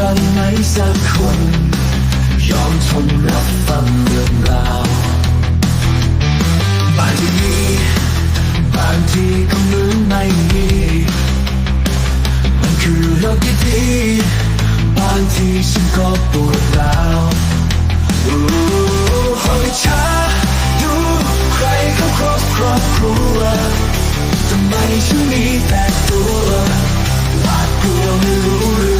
บ้างไหมสักคน ยอมทนรับฟังเรื่องราวบางทีบางทีก็เหมือนไม่มีมันคือโลกที่ดีบางทีฉันก็ปวดร้าวขอไม่ช้าดูใครเขาครอบครอบครัวทำไมฉันมีแต่ตัวหวาดกลัวไม่รู้เรื่อง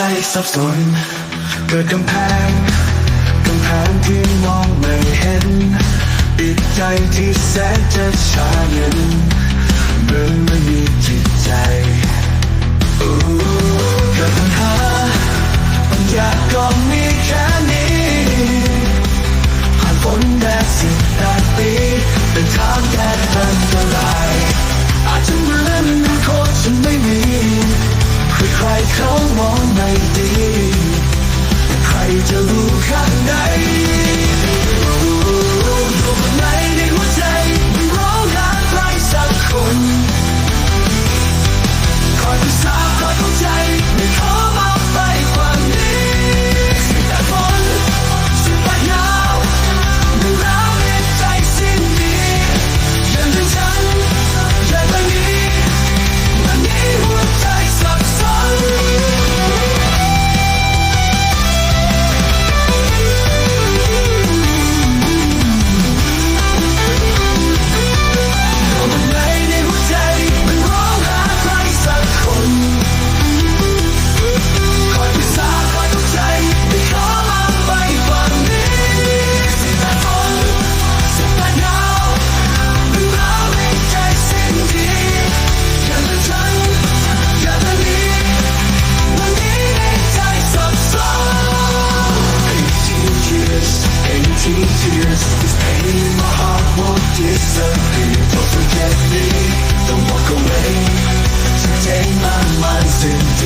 ใจสับสน เกิดกำแพงกำแพงที่มองไม่เห็นปิดใจที่แสนจะชาเย็น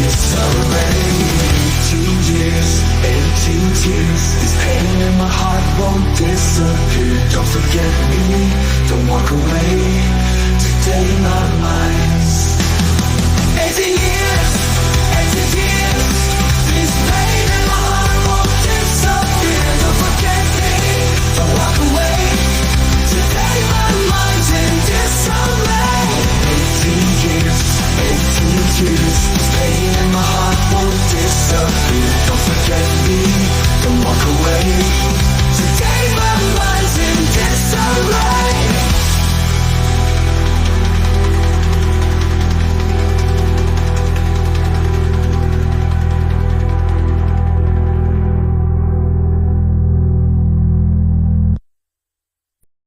It's already eighteen years, eighteen tears. This pain in my heart won't disappear. Don't forget me, don't walk away. Today, not mine. tears This pain in my heart won't disappear Don't forget me, don't walk away.